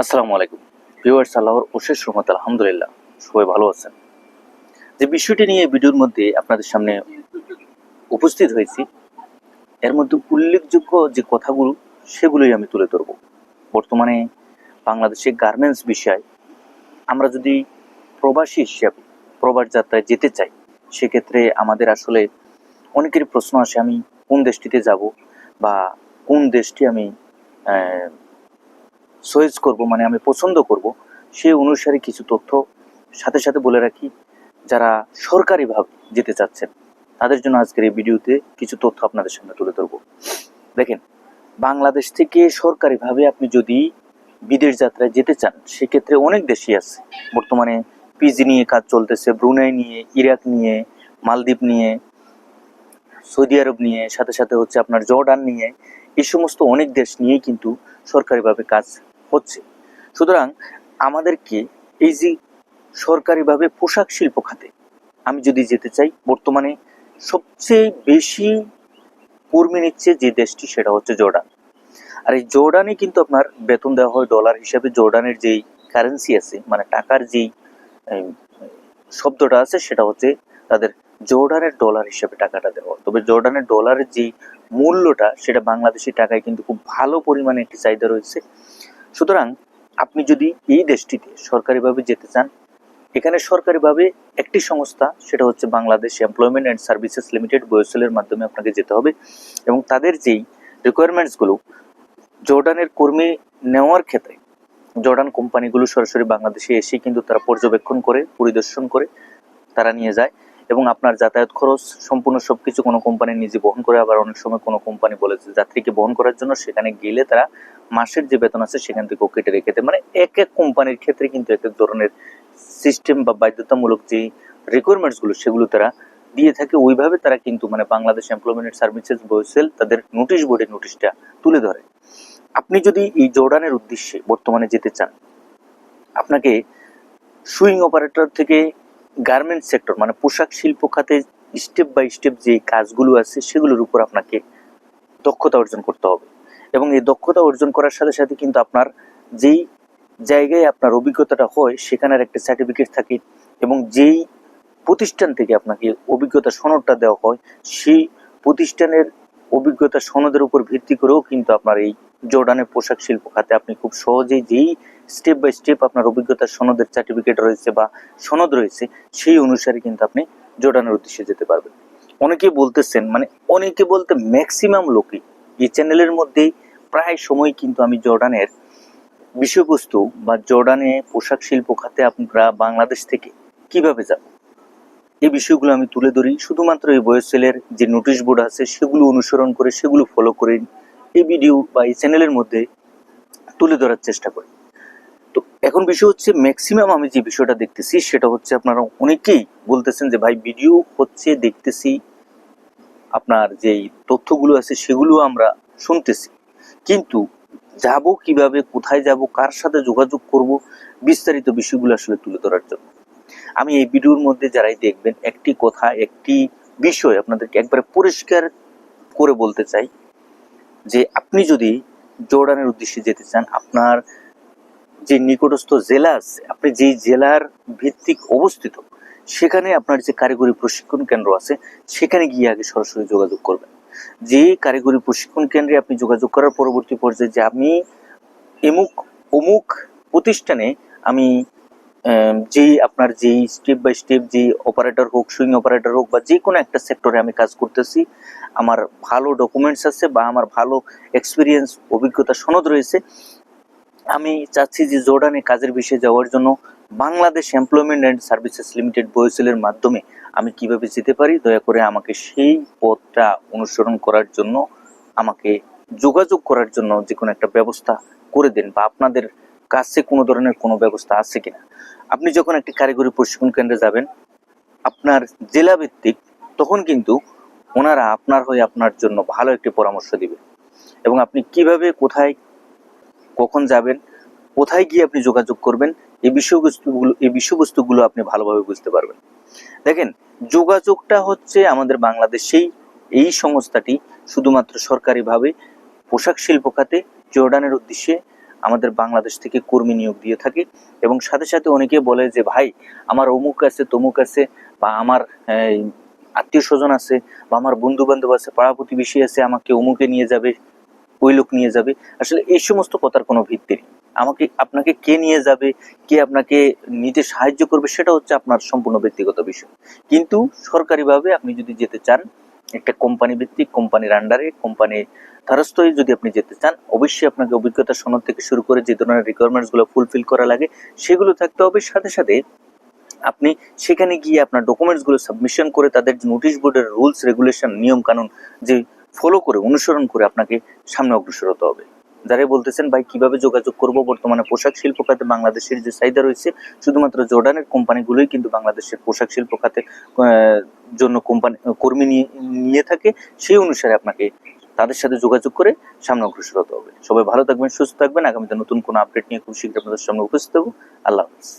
আসসালামু আলাইকুম। ভিউয়ার্স, আল্লাহর অশেষ রহমত, আলহামদুলিল্লাহ। সবাই ভালো আছেন। যে বিষয়টি নিয়ে ভিডিওর মধ্যে আপনাদের সামনে উপস্থিত হয়েছি, এর মধ্যে উল্লেখযোগ্য যে কথাগুলো, সেগুলোই আমি তুলে ধরব। বর্তমানে বাংলাদেশে গার্মেন্টস বিষয় আমরা যদি প্রবাসী হিসাবে, প্রবাস যাত্রায় যেতে চাই, সেক্ষেত্রে আমাদের আসলে অনেকেরই প্রশ্ন আসে, আমি কোন দেশটিতে যাব বা কোন দেশটি আমি আহ, করব মানে আমি পছন্দ করব সেই অনুসারে কিছু তথ্য সাথে সাথে বলে রাখি যারা সরকারিভাবে যেতে চাচ্ছেন তাদের জন্য আজকের এই ভিডিওতে কিছু তথ্য আপনাদের সামনে তুলে ধরবো। দেখেন বাংলাদেশ থেকে সরকারিভাবে আপনি যদি বিদেশ যাত্রায় যেতে চান সেক্ষেত্রে অনেক দেশই আছে। বর্তমানে পিজি নিয়ে কাজ চলতেছে ব্রুনাই নিয়ে ইরাক নিয়ে মালদ্বীপ নিয়ে সৌদি আরব নিয়ে সাথে সাথে হচ্ছে আপনার জর্ডান নিয়ে এই সমস্ত অনেক দেশ নিয়েই কিন্তু সরকারিভাবে কাজ হচ্ছে। সুতরাং আমাদেরকে এই যে সরকারিভাবে পোশাক শিল্প খাতে, আমি যদি যেতে চাই, বর্তমানে সবচেয়ে বেশি কর্মী নিচ্ছে যে দেশটি, সেটা হচ্ছে জর্ডান। আর এই জর্ডানে কিন্তু আপনার বেতন দেওয়া হয় ডলার হিসাবে, জর্ডানের যেই কারেন্সি আছে মানে টাকার যেই শব্দটা আছে, সেটা হচ্ছে তাদের জর্ডানের ডলার হিসাবে টাকাটা দেওয়া। তবে জর্ডানের ডলারের যেই মূল্যটা, সেটা বাংলাদেশি টাকায় কিন্তু খুব ভালো পরিমাণে একটি চাহিদা রয়েছে। সুতরাং আপনি যদি এই দেশটিতে সরকারিভাবে যেতে চান, এখানে সরকারিভাবে একটি সংস্থা, সেটা হচ্ছে Bangladesh employment and services limited বয়সেলের মাধ্যমে আপনাকে যেতে হবে এবং তাদের যেই রিকোয়ারমেন্টসগুলো জর্ডানের কর্মী নেওয়ার ক্ষেত্রে, জর্ডান কোম্পানিগুলো সরাসরি বাংলাদেশে এসে কিন্তু তারা পর্যবেক্ষণ করে, পরিদর্শন করে, তারা নিয়ে যায় এবং আপনার যাতায়াত খরচ, সম্পূর্ণ সব কিছু কোনো কোম্পানি নিজে বহন করে, আবার অনেক সময় কোনো কোম্পানি বলেছে যাত্রীকে বহন করার জন্য সেখানে গেলে তারা মাসের যে বেতন আছে সেখান থেকেও কেটে রেখে দেয়। মানে এক এক কোম্পানির ক্ষেত্রে কিন্তু এক এক ধরনের সিস্টেম বা বাধ্যতামূলক যে রিকোয়ারমেন্টসগুলো সেগুলো তারা দিয়ে থাকে, ওইভাবে তারা কিন্তু মানে বাংলাদেশ এমপ্লয়মেন্ট সার্ভিসেস বয়সেল তাদের নোটিশ বোর্ডে নোটিশটা তুলে ধরে। আপনি যদি এই জর্ডানের উদ্দেশ্যে বর্তমানে যেতে চান, আপনাকে সুইং অপারেটর থেকে গার্মেন্ট সেক্টর মানে পোশাক শিল্প খাতে স্টেপ বাই স্টেপ যে কাজগুলো আছে সেগুলোর উপর আপনাকে দক্ষতা অর্জন করতে হবে। এবং এই দক্ষতা অর্জন করার সাথে সাথে কিন্তু আপনার যেই জায়গায় আপনার অভিজ্ঞতাটা হয়, সেখানের একটা সার্টিফিকেট থাকে এবং যেই প্রতিষ্ঠান থেকে আপনাকে অভিজ্ঞতা সনদটা দেওয়া হয়, সেই প্রতিষ্ঠানের অভিজ্ঞতা সনদের উপর ভিত্তি করেও কিন্তু আপনার এই জর্ডানের পোশাক শিল্প খাতে আপনি খুব সহজেই যেই স্টেপ বাই স্টেপ আপনার অভিজ্ঞতার সনদের সার্টিফিকেট রয়েছে বা সনদ রয়েছে, সেই অনুসারে কিন্তু আপনি জর্ডানের উদ্দেশ্যে যেতে পারবেন। অনেকে বলতেছেন মানে অনেকে বলতে ম্যাক্সিমাম লোকই এই চ্যানেলের মধ্যেই প্রায় সময় কিন্তু আমি জর্ডানের বিষয়বস্তু বা জর্ডানে পোশাক শিল্প খাতে আপনারা বাংলাদেশ থেকে কীভাবে যাব এই বিষয়গুলো আমি তুলে ধরি। শুধুমাত্র এই বয়সেলের যে নোটিশ বোর্ড আছে, সেগুলো অনুসরণ করে, সেগুলো ফলো করে এই ভিডিও বা এই চ্যানেলের মধ্যে তুলে ধরার চেষ্টা করি। তো এখন বিষয় হচ্ছে ম্যাক্সিমাম আমি যে বিষয়টা দেখতেছি, সেটা হচ্ছে আপনারা অনেকেই বলতেছেন যে, ভাই ভিডিও হচ্ছে, দেখতেছি, আপনার যেই তথ্যগুলো আছে, সেগুলো আমরা শুনতেছি। কিন্তু যাব কীভাবে, কোথায় যাব, কার সাথে যোগাযোগ করব, বিস্তারিত বিষয়গুলো আসলে তুলে ধরার জন্য। আমি এই ভিডিওর মধ্যে যারাই দেখবেন, একটি কথা, একটি বিষয় আপনাদেরকে একবারে পরিষ্কার করে বলতে চাই যে আপনি যদি জর্ডানের উদ্দেশ্যে যেতে চান, আপনার যে নিকটস্থ জেলা আছে, আপনি যেই জেলার ভিত্তিক অবস্থিত, সেখানে আপনার যে কারিগরি প্রশিক্ষণ কেন্দ্র আছে, সেখানে গিয়ে আগে সরাসরি যোগাযোগ করবেন। যে কারিগরি প্রশিক্ষণ কেন্দ্রে আপনি যোগাযোগ করার পরবর্তী পর্যায়ে যে আমি এমুক, অমুক প্রতিষ্ঠানে আমি যেই আপনার যেই স্টেপ বাই স্টেপ যে অপারেটর হোক সুইং অপারেটর হোক বা যে কোনো একটা সেক্টরে আমি কাজ করতেছি, আমার ভালো ডকুমেন্টস আছে বা আমার ভালো এক্সপিরিয়েন্স অভিজ্ঞতা সনদ রয়েছে, আমি চাচ্ছি যে জোর্ডানে কাজের বিষয়ে যাওয়ার জন্য Bangladesh employment and services limited বয়সেলের মাধ্যমে আমি কীভাবে যেতে পারি? দয়া করে আমাকে সেই পথটা অনুসরণ করার জন্য, আমাকে যোগাযোগ করার জন্য যে কোনো একটা ব্যবস্থা করে দেন বা আপনাদের কাছে কোনো ধরনের কোনো ব্যবস্থা আছে কিনা। আপনি যখন একটি কারিগরি প্রশিক্ষণ কেন্দ্রে যাবেন, আপনার জেলা ভিত্তিক তখন কিন্তু ওনারা আপনার হয়ে আপনার জন্য ভালো একটি পরামর্শ দিবে। এবং আপনি কীভাবে কোথায়, কখন যাবেন, কোথায় গিয়ে আপনি যোগাযোগ করবেন এই বিষয়বস্তুগুলো এই বিষয়বস্তুগুলো আপনি ভালোভাবে বুঝতে পারবেন। দেখেন, যোগাযোগটা হচ্ছে আমাদের বাংলাদেশেই এই সংস্থাটি শুধুমাত্র সরকারিভাবে পোশাক শিল্প খাতে জর্ডানের উদ্দেশ্যে আমাদের বাংলাদেশ থেকে কর্মী নিয়োগ দিয়ে থাকে এবং সাথে সাথে অনেকে বলে যে, ভাই, আমার অমুক আছে, তমুক আছে বা আমার আত্মীয় স্বজন আছে বা আমার বন্ধু বান্ধব আছে, পাড়া প্রতিবেশী আছে, আমাকে অমুকে নিয়ে যাবে, ওই লোক নিয়ে যাবে। আসলে এই সমস্ত কথার কোনো ভিত্তি নেই। আমাকে, আপনাকে কে নিয়ে যাবে, কে আপনাকে নিতে সাহায্য করবে, সেটা হচ্ছে আপনার সম্পূর্ণ ব্যক্তিগত বিষয়। কিন্তু সরকারিভাবে আপনি যদি যেতে চান, একটা কোম্পানি ভিত্তিক কোম্পানির আন্ডারে কোম্পানি হয়ে যদি আপনি যেতে চান, অবশ্যই আপনাকে অভিজ্ঞতা সনদ থেকে শুরু করে যে ধরনের রিকোয়ারমেন্টসগুলো ফুলফিল করা লাগে, সেগুলো থাকতে হবে। সাথে সাথে আপনি সেখানে গিয়ে আপনার ডকুমেন্টসগুলো সাবমিশন করে তাদের নোটিশ বোর্ডের রুলস রেগুলেশন নিয়ম কানুন যে ফলো করে, অনুসরণ করে আপনাকে সামনে অগ্রসর হতে হবে। যারা বলতেছেন, ভাই, কীভাবে যোগাযোগ করব? বর্তমানে পোশাক শিল্প খাতে বাংলাদেশের যে চাহিদা রয়েছে, শুধুমাত্র জর্ডানের কোম্পানিগুলোই কিন্তু বাংলাদেশের পোশাক শিল্প খাতে জন্য কোম্পানি কর্মী নিয়ে নিয়ে থাকে। সেই অনুসারে আপনাকে তাদের সাথে যোগাযোগ করে সামনে অগ্রসর হতে হবে। সবাই ভালো থাকবেন, সুস্থ থাকবেন। আগামীতে নতুন কোনো আপডেট নিয়ে খুব শীঘ্র আপনাদের সামনে উপস্থিত হব। আল্লাহ হাফিজ।